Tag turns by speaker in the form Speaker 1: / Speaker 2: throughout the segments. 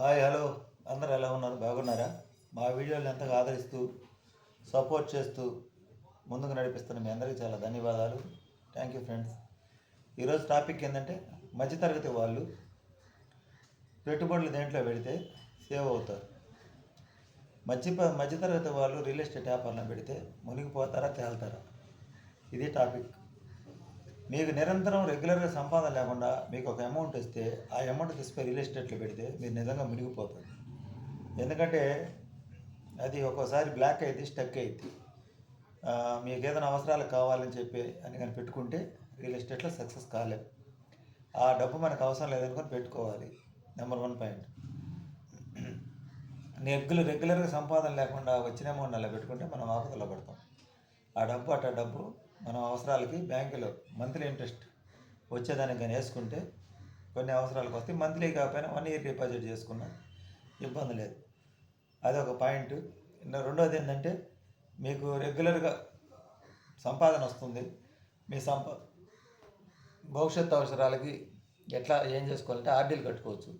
Speaker 1: Hi hello. అందరు ఎలా ఉన్నారు? బాగున్నారా? మా వీడియోని ఎంతగా ఆదరిస్తూ సపోర్ట్ చేస్తూ ముందుకు నడిపిస్తున్న మీ అందరికీ చాలా ధన్యవాదాలు. థ్యాంక్ యూ ఫ్రెండ్స్ ఈరోజు టాపిక్ ఏంటంటే మధ్యతరగతి వాళ్ళు పెట్టుబడులు దేంట్లో పెడితే సేవ్ అవుతారు? మధ్య మధ్యతరగతి వాళ్ళు రియల్ ఎస్టేట్ వ్యాపారంలో పెడితే మునిగిపోతారా తేల్తారా? ఇది టాపిక్ మీకు నిరంతరం రెగ్యులర్గా సంపాదన లేకుండా మీకు ఒక అమౌంట్ ఇస్తే ఆ అమౌంట్ తీసుకొని రియల్ ఎస్టేట్లో పెడితే మీరు నిజంగా మునిగిపోతుంది ఎందుకంటే అది ఒక్కోసారి బ్లాక్ అయితే స్టక్ అయింది మీకు ఏదైనా అవసరాలు కావాలని చెప్పి అని కానీ పెట్టుకుంటే రియల్ ఎస్టేట్లో సక్సెస్ కాలేదు ఆ డబ్బు మనకు అవసరం లేదనుకొని పెట్టుకోవాలి. నెంబర్ వన్ పాయింట్ నెగ్గులు రెగ్యులర్గా సంపాదన లేకుండా వచ్చిన అమౌంట్ అలా పెట్టుకుంటే మనం ఆపదలో పడతాం. ఆ డబ్బు అట్ట డబ్బు మనం అవసరాలకి బ్యాంకులో మంత్లీ ఇంట్రెస్ట్ వచ్చేదానికి కానీ వేసుకుంటే కొన్ని అవసరాలకు వస్తే మంత్లీ కాకపోయినా వన్ ఇయర్ డిపాజిట్ చేసుకున్నా ఇబ్బంది లేదు. అదొక పాయింట్. రెండోది ఏంటంటే మీకు రెగ్యులర్గా సంపాదన వస్తుంది. మీ సంపా భవిష్యత్ అవసరాలకి ఎట్లా ఏం చేసుకోవాలంటే ఆర్డీలు కట్టుకోవచ్చు.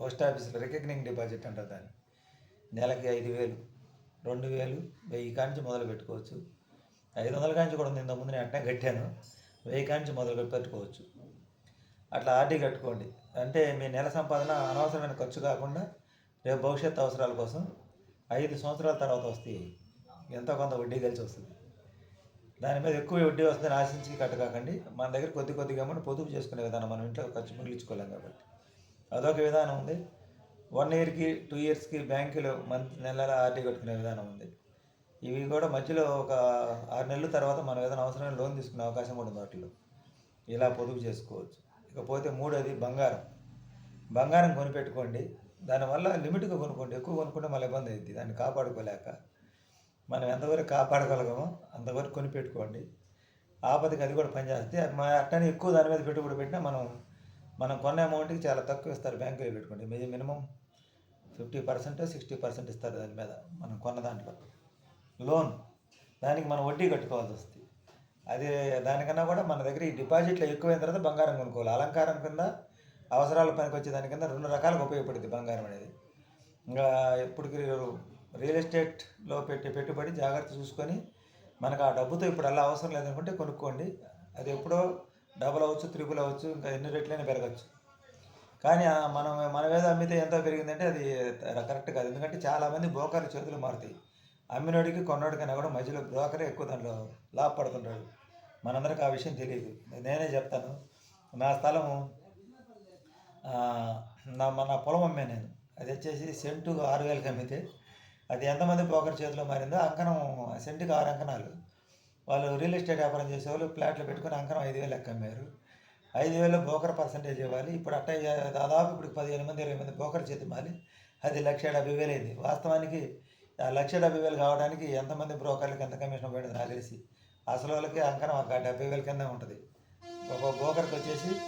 Speaker 1: పోస్ట్ ఆఫీస్లో రికగ్నింగ్ డిపాజిట్ అంటారు దాన్ని. నెలకి ఐదు వేలు రెండు వేలు వెయ్యి కాంచి మొదలు పెట్టుకోవచ్చు. ఐదు వందల కాంచి కూడా నేను ఇంతకుముందు నేను అట్నే కట్టాను. వెయ్యి కాంచి మొదలు పెట్టుకోవచ్చు. అట్లా ఆర్డీ కట్టుకోండి. అంటే మీ నెల సంపాదన అనవసరమైన ఖర్చు కాకుండా రేపు భవిష్యత్తు అవసరాల కోసం ఐదు సంవత్సరాల తర్వాత వస్తాయి. ఎంతో కొంత వడ్డీ కలిసి వస్తుంది. దాని మీద ఎక్కువ వడ్డీ వస్తుందని ఆశించి కట్టకాకండి మన దగ్గర కొద్ది కొద్దిగా అమౌంట్ పొదుపు చేసుకునే విధానం మనం ఇంట్లో ఖర్చు మిగిలించుకోలేం కాబట్టి. అదొక విధానం ఉంది. వన్ ఇయర్కి టూ ఇయర్స్కి బ్యాంకులో మంత్ నెల నెల ఆర్డీ కట్టుకునే విధానం ఉంది. ఇవి కూడా మధ్యలో ఒక ఆరు నెలల తర్వాత మనం ఏదైనా అవసరమైన లోన్ తీసుకునే అవకాశం కూడా ఉంది వాటిలో. ఇలా పొదుపు చేసుకోవచ్చు. ఇకపోతే మూడోది బంగారం. బంగారం కొనిపెట్టుకోండి. దానివల్ల లిమిట్గా కొనుక్కోండి. ఎక్కువ కొనుక్కుంటే మళ్ళీ ఇబ్బంది అవుతుంది దాన్ని కాపాడుకోలేక. మనం ఎంతవరకు కాపాడగలగమో అంతవరకు కొనిపెట్టుకోండి. ఆపదకి అది కూడా పనిచేస్తే అట్టనే ఎక్కువ దాని మీద పెట్టుబడి పెట్టినా మనం మనం కొన్న అమౌంట్కి చాలా తక్కువ ఇస్తారు బ్యాంకులో పెట్టుకోండి మీ minimum fifty percent sixty percent ఇస్తారు దాని మీద మనం కొన్న దాంట్లో. లోన్. దానికి మనం వడ్డీ కట్టుకోవాల్సి వస్తుంది. అది దానికన్నా కూడా మన దగ్గర ఈ డిపాజిట్లో ఎక్కువైన తర్వాత బంగారం కొనుక్కోవాలి. అలంకారం కింద అవసరాల పనికి వచ్చే దాని కింద రెండు రకాలుగా ఉపయోగపడుతుంది బంగారం అనేది. ఇంకా ఇప్పటికి రియల్ ఎస్టేట్లో పెట్టే పెట్టుబడి జాగ్రత్త చూసుకొని మనకు ఆ డబ్బుతో ఇప్పుడు అలా అవసరం లేదనుకుంటే కొనుక్కోండి. అది ఎప్పుడో డబుల్ అవ్వచ్చు త్రిపుల్ అవ్వచ్చు ఇంకా ఎన్ని రెట్లైనా పెరగచ్చు. కానీ మనం మన మీద అమ్మితే ఎంత పెరిగిందంటే అది కరెక్ట్ కాదు. ఎందుకంటే చాలామంది బ్రోకర్ చేతులు మారుతాయి. అమ్మినోడికి కొన్నోడికైనా కూడా మధ్యలో బ్రోకరే ఎక్కువ దాంట్లో లాభపడుతుంటాడు. మనందరికి ఆ విషయం తెలియదు. నేనే చెప్తాను. నా స్థలము నా మన పొలం అమ్మే నేను. అది వచ్చేసి సెంటు ఆరు వేలకి అమ్మితే అది ఎంతమంది బ్రోకర్ చేతిలో మారిందో అంకణం సెంటుకి ఆరు అంకణాలు. వాళ్ళు రియల్ ఎస్టేట్ వ్యాపారం చేసేవాళ్ళు ప్లాట్లు పెట్టుకుని అంకణం ఐదు వేలు లెక్క అమ్మారు. ఐదు వేలు బ్రోకర్ పర్సంటేజ్ ఇవ్వాలి. ఇప్పుడు అట్ట దాదాపు ఇప్పుడు పదిహేను మంది ఇరవై మంది బ్రోకర్ చేతి మాలి. అది లక్ష డెబ్బై వేలు అయింది. వాస్తవానికి లక్ష డెబ్బై వేలు కావడానికి ఎంతమంది బ్రోకర్లకి ఎంత కమిషన్ పోయింది నాకు తెలిసి అసలు వాళ్ళకి అంకణం ఒక డెబ్బై వేల కింద ఉంటుంది. ఒక బ్రోకర్కి వచ్చేసి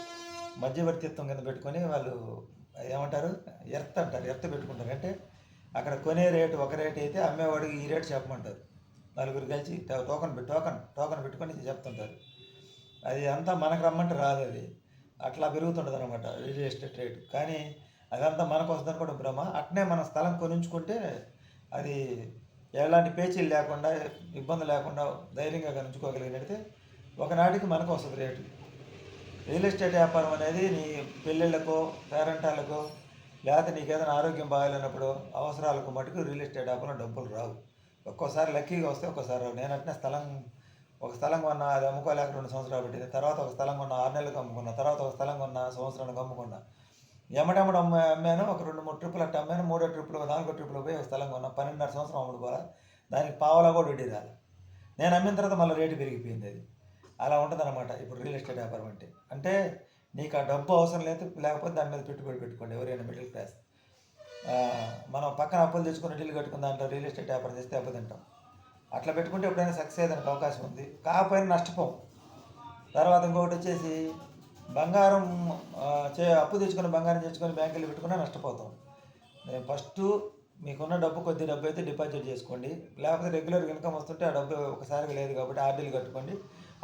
Speaker 1: మధ్యవర్తిత్వం కింద పెట్టుకొని వాళ్ళు ఏమంటారు? ఎర్త్ అంటారు ఎర్త్ పెట్టుకుంటారు. అంటే అక్కడ కొనే రేటు ఒక రేట్ అయితే అమ్మేవాడికి ఈ రేటు చెప్పమంటారు. నలుగురు కలిసి టోకన్ పెట్టి టోకన్ టోకన్ పెట్టుకొని చెప్తుంటారు. అది అంతా మనకు రమ్మంటే రాదు అది. అట్లా పెరుగుతుంటుంది అనమాట రియల్ ఎస్టేట్ రేటు. కానీ అదంతా మనకు వస్తుందని కూడా భ్రమ. అట్నే మన స్థలం కొనుంచుకుంటే అది ఎలాంటి పేచీలు లేకుండా ఇబ్బంది లేకుండా ధైర్యంగా కనుంచుకోగలిగినట్టే ఒకనాటికి మనకు వస్తుంది రేటు. రియల్ ఎస్టేట్ వ్యాపారం అనేది నీ పెళ్ళిళ్ళకో పేరెంటాలకో లేకపోతే నీకు ఏదైనా ఆరోగ్యం బాగాలేనప్పుడు అవసరాలకు మటుకు రియల్ ఎస్టేట్ వ్యాపారం డబ్బులు రావు. ఒక్కోసారి లక్కీగా వస్తే ఒక్కోసారి రావు. నేను స్థలం ఒక స్థలం కొన్నా అది అమ్ముకోలేక రెండు సంవత్సరాలు పెట్టింది తర్వాత ఒక స్థలం కొన్నా ఆరు నెలలకు అమ్ముకున్నా తర్వాత ఒక స్థలం కొన్నా సంవత్సరానికి అమ్ముకున్నా ఎమ్మటెమ్మట అమ్మాను ఒక రెండు మూడు ట్రిప్పులు అట్ట అమ్మాను మూడో ట్రిప్పులు నాలుగో ట్రిప్పులు పోయి ఒక స్థలం కొన్నాను పన్నెండున్నర సంవత్సరం అమ్ముడు పోలా దానికి పావలా కూడా వడ్డీ రాలి. నేను అమ్మిన తర్వాత మళ్ళీ రేటు పెరిగిపోయింది అది. అలా ఉంటుంది అనమాట ఇప్పుడు రియల్ ఎస్టేట్ వ్యాపారం అంటే. అంటే నీకు ఆ డబ్బు అవసరం లేదు లేకపోతే దాని మీద పెట్టుబడి పెట్టుకోండి ఎవరైనా మిడిల్ క్లాస్. మనం పక్కన అప్పులు తెచ్చుకుని ఇల్లు కట్టుకున్న దాంట్లో రియల్ ఎస్టేట్ వ్యాపారం చేస్తే దెబ్బతింటాం అట్లా పెట్టుకుంటే ఎప్పుడైనా సక్సెస్ అయ్యేదానికి అవకాశం ఉంది. కాకపోయినా నష్టపోం. తర్వాత ఇంకొకటి వచ్చేసి బంగారం చే అప్పు తెచ్చుకొని బంగారం తెచ్చుకొని బ్యాంకులో పెట్టుకున్నా నష్టపోతాం. ఫస్ట్ మీకున్న డబ్బు కొద్ది డబ్బు అయితే డిపాజిట్ చేసుకోండి. లేకపోతే రెగ్యులర్ ఇన్కమ్ వస్తుంటే ఆ డబ్బు ఒకసారిగా లేదు కాబట్టి ఆర్డీలు కట్టుకోండి.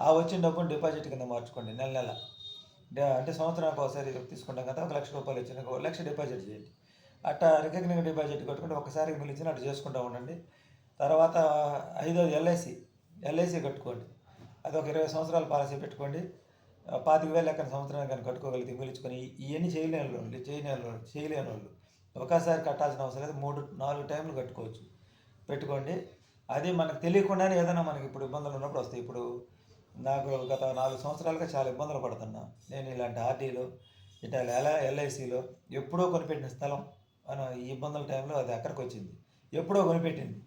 Speaker 1: ఆ వచ్చిన డబ్బును డిపాజిట్ కింద మార్చుకోండి నెల నెల. అంటే సంవత్సరానికి ఒకసారి తీసుకుంటాం కదా ఒక లక్ష రూపాయలు ఇచ్చిన ఒక లక్ష డిపాజిట్ చేయండి. అట్టా రికగ్నింగ్ డిపాజిట్ కట్టుకుంటే ఒకసారి మీరు ఇచ్చిన అటు చేసుకుంటూ ఉండండి. తర్వాత ఐదోది ఎల్ఐసి ఎల్ఐసి కట్టుకోండి. అది ఒక ఇరవై సంవత్సరాల పాలసీ పెట్టుకోండి. పాతిక వేలు ఎక్కడ సంవత్సరానికి కానీ కట్టుకోగలిగితే మిగిలించుకొని ఇవన్నీ చేయలేని వాళ్ళు చేయలేని వాళ్ళు చేయలేని వాళ్ళు ఒకసారి కట్టాల్సిన అవసరం లేదు మూడు నాలుగు టైంలు కట్టుకోవచ్చు. పెట్టుకోండి. అది మనకు తెలియకుండానే ఏదైనా మనకి ఇప్పుడు ఇబ్బందులు ఉన్నప్పుడు వస్తాయి. ఇప్పుడు నాకు గత నాలుగు సంవత్సరాలుగా చాలా ఇబ్బందులు పడుతున్నా. నేను ఇలాంటి ఆర్డీలో ఇట్లా ఎలా ఎల్ఐసిలో ఎప్పుడో కొనిపెట్టిన స్థలం అని ఈ ఇబ్బందుల టైంలో అది ఎక్కడికి వచ్చింది ఎప్పుడో కొనిపెట్టింది.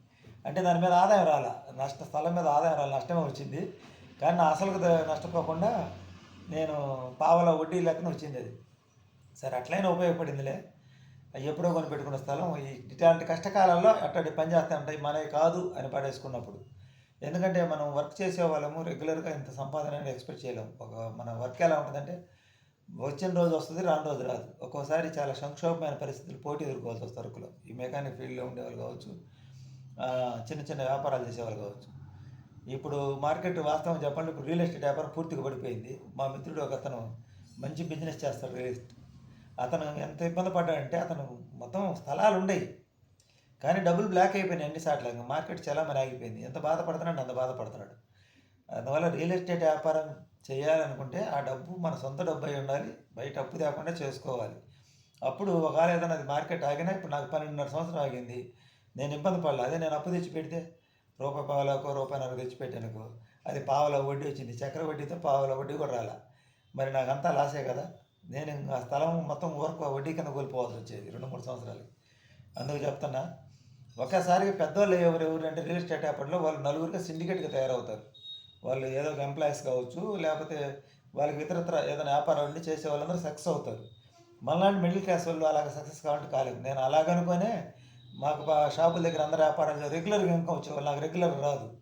Speaker 1: అంటే దాని మీద ఆదాయం రాలా. నష్ట స్థలం మీద ఆదాయం రాలి. నష్టమే వచ్చింది. కానీ నా అసలు నష్టపోకుండా నేను పావల వడ్డీ లెక్కన వచ్చింది అది. సరే అట్లయినా ఉపయోగపడిందిలే. అవి ఎప్పుడో కొని పెట్టుకున్న స్థలం ఇట్లాంటి కష్టకాలంలో అట్లాంటి పని చేస్తూ ఉంటాయి. మనవి కాదు అని పడేసుకున్నప్పుడు. ఎందుకంటే మనం వర్క్ చేసే వాళ్ళము రెగ్యులర్గా ఇంత సంపాదన అనేది ఎక్స్పెక్ట్ చేయలేము ఒక మన వర్క్ ఎలా ఉంటుందంటే వచ్చిన రోజు వస్తుంది రాని రోజు రాదు. ఒక్కోసారి చాలా సంక్షోభమైన పరిస్థితులు పోటీ ఎదుర్కోవాల్సి వస్తుంది వర్క్లో ఈ మెకానిక్ ఫీల్డ్లో ఉండేవాళ్ళు కావచ్చు చిన్న చిన్న వ్యాపారాలు చేసేవాళ్ళు కావచ్చు. ఇప్పుడు మార్కెట్ వాస్తవం చెప్పండి. ఇప్పుడు రియల్ ఎస్టేట్ వ్యాపారం పూర్తిగా పడిపోయింది. మా మిత్రుడు ఒక అతను మంచి బిజినెస్ చేస్తాడు రియల్ ఎస్టేట్. అతను ఎంత ఇబ్బంది పడ్డాడంటే అతను మొత్తం స్థలాలు ఉండేవి కానీ డబ్బులు బ్లాక్ అయిపోయినాయి అన్ని సార్లు. ఇంకా మార్కెట్ చాలా మరి ఆగిపోయింది. ఎంత బాధపడుతున్నాడు అంత బాధపడుతున్నాడు. అందువల్ల రియల్ ఎస్టేట్ వ్యాపారం చేయాలనుకుంటే ఆ డబ్బు మన సొంత డబ్బు అయి ఉండాలి. బయట అప్పు తేకుండా చేసుకోవాలి. అప్పుడు ఒకవేళ ఏదైనా అది మార్కెట్ ఆగినా ఇప్పుడు నాకు పన్నెండున్నర సంవత్సరం ఆగింది. నేను ఇబ్బంది పడలే. అదే నేను అప్పు తెచ్చి పెడితే రూపాయి పావులకు రూపాయి తెచ్చిపెట్టానుకో. తెచ్చి పెట్టానుకో అది పావుల వడ్డీ వచ్చింది. చక్ర వడ్డీతో పావుల వడ్డీ కూడా రాలా. మరి నాకు అంతా లాసే కదా? నేను ఆ స్థలం మొత్తం ఊరకు వడ్డీ కింద కోల్పోవాల్సి వచ్చేది రెండు మూడు సంవత్సరాలు అందుకు చెప్తున్నా ఒక్కసారిగా పెద్దవాళ్ళు ఎవరు ఎవరు అంటే రియల్ ఎస్టేట్ అప్పట్లో వాళ్ళు నలుగురిగా సిండికేట్గా తయారవుతారు. వాళ్ళు ఏదో ఒక ఎంప్లాయీస్ కావచ్చు లేకపోతే వాళ్ళకి ఇతరత్ర ఏదైనా వ్యాపారం ఉండి చేసే వాళ్ళందరూ సక్సెస్ అవుతారు. మనలాంటి మిడిల్ క్లాస్ వాళ్ళు అలాగ సక్సెస్ కావాలంటే కాలేదు. నేను అలాగనుకోనే మాకు బా- షాపుల దగ్గర అందరు వ్యాపారాలు రెగ్యులర్గా ఇన్కమ్ వచ్చేవాళ్ళు. నాకు రెగ్యులర్ రాదు.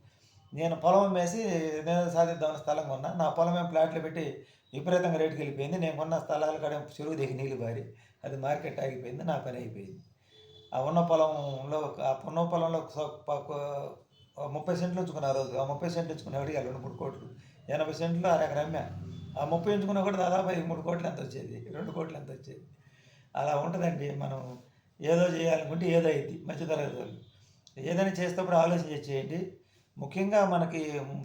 Speaker 1: నేను పొలం అమ్మేసి నేను సాధిద్దామని స్థలం కొన్నా. నా పొలం ఏం ప్లాట్లు పెట్టి విపరీతంగా రేటుకి వెళ్ళిపోయింది. నేను కొన్న స్థలాల కాడ చెరువు దిగి నీళ్ళు బారి అది మార్కెట్ ఆగిపోయింది. నా పని అయిపోయింది. ఆ ఉన్న పొలంలో ఆ ఉన్న పొలంలో ముప్పై సెంట్లు ఉంచుకున్న ఆ రోజు. ఆ ముప్పై సెంట్లు ఉంచుకున్న అడిగారు రెండు మూడు కోట్లు. ఎనభై సెంట్లు అరెకరం అమ్మా ఆ ముప్పై ఉంచుకున్నా కూడా దాదాపు మూడు కోట్లు ఎంత వచ్చేది? రెండు కోట్లు ఎంత వచ్చేది? అలా ఉంటుందండి. మనం ఏదో చేయాలనుకుంటే ఏదో అయింది మధ్యతరగతి వాళ్ళు. ఏదైనా చేసేటప్పుడు ఆలోచన చేయండి. ముఖ్యంగా మనకి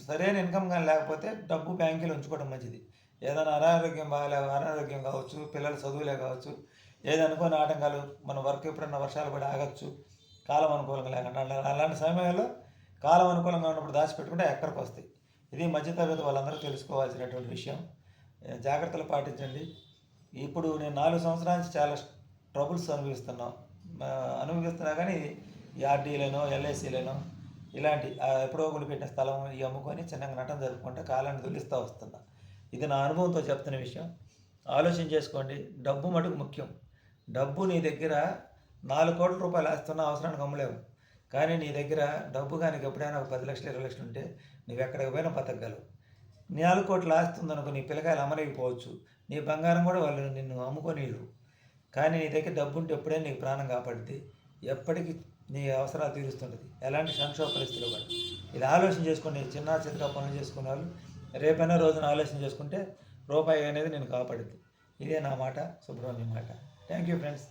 Speaker 1: సరైన ఇన్కమ్ కానీ లేకపోతే డబ్బు బ్యాంకులో ఉంచుకోవడం మంచిది. ఏదైనా అనారోగ్యం బాగాలే అనారోగ్యం కావచ్చు పిల్లల చదువులే కావచ్చు ఏదనుకోని ఆటంకాలు మన వర్క్ ఎప్పుడన్నా వర్షాలు పడి ఆగచ్చు కాలం అనుకూలంగా లేకుండా అలాంటి సమయంలో కాలం అనుకూలంగా ఉన్నప్పుడు దాచిపెట్టుకుంటే ఎక్కడికి వస్తాయి? ఇది మధ్యతరగతి వాళ్ళందరూ తెలుసుకోవాల్సినటువంటి విషయం. జాగ్రత్తలు పాటించండి. ఇప్పుడు నేను నాలుగు సంవత్సరాల నుంచి చాలా ట్రబుల్స్ అనుభవిస్తున్నాం. అనుభవిస్తున్నా కానీ ఈ ఆర్డీలను ఎల్ఐసీలను ఇలాంటి ఎప్పుడో పెట్టిన స్థలం ఇవి అమ్ముకొని చిన్నగా నటన జరుపుకుంటే కాలాన్ని తొలిస్తూ వస్తున్నా. ఇది నా అనుభవంతో చెప్తున్న విషయం. ఆలోచన చేసుకోండి. డబ్బు మటుకు ముఖ్యం. డబ్బు నీ దగ్గర నాలుగు కోట్ల రూపాయలు ఆస్తున్న అవసరానికి అమ్మలేవు. కానీ నీ దగ్గర డబ్బు కానీ ఎప్పుడైనా ఒక పది లక్షలు ఇరవై లక్షలు ఉంటే నువ్వు ఎక్కడికి పోయినా బతకగలవు. నాలుగు కోట్లు ఆస్తుందనుకో నీ పిల్లకాయలు అమ్మలేకపోవచ్చు. నీ బంగారం కూడా వాళ్ళు నిన్ను అమ్ముకొని కానీ నీ దగ్గర డబ్బు ఉంటే ఎప్పుడైనా నీకు ప్రాణం కాపాడుద్ది. ఎప్పటికీ నీ అవసరాలు తీరుస్తుంటుంది. ఎలాంటి సంక్షోభ పరిస్థితులు కూడా. ఇది ఆలోచన చేసుకుని చిన్న చిన్న పనులు చేసుకునే వాళ్ళు రేపైనా రోజున ఆలోచన చేసుకుంటే రూపాయి అనేది నేను కాపాడుద్ది. ఇదే నా మాట. సుబ్రహ్మణ్యం మాట. Thank you friends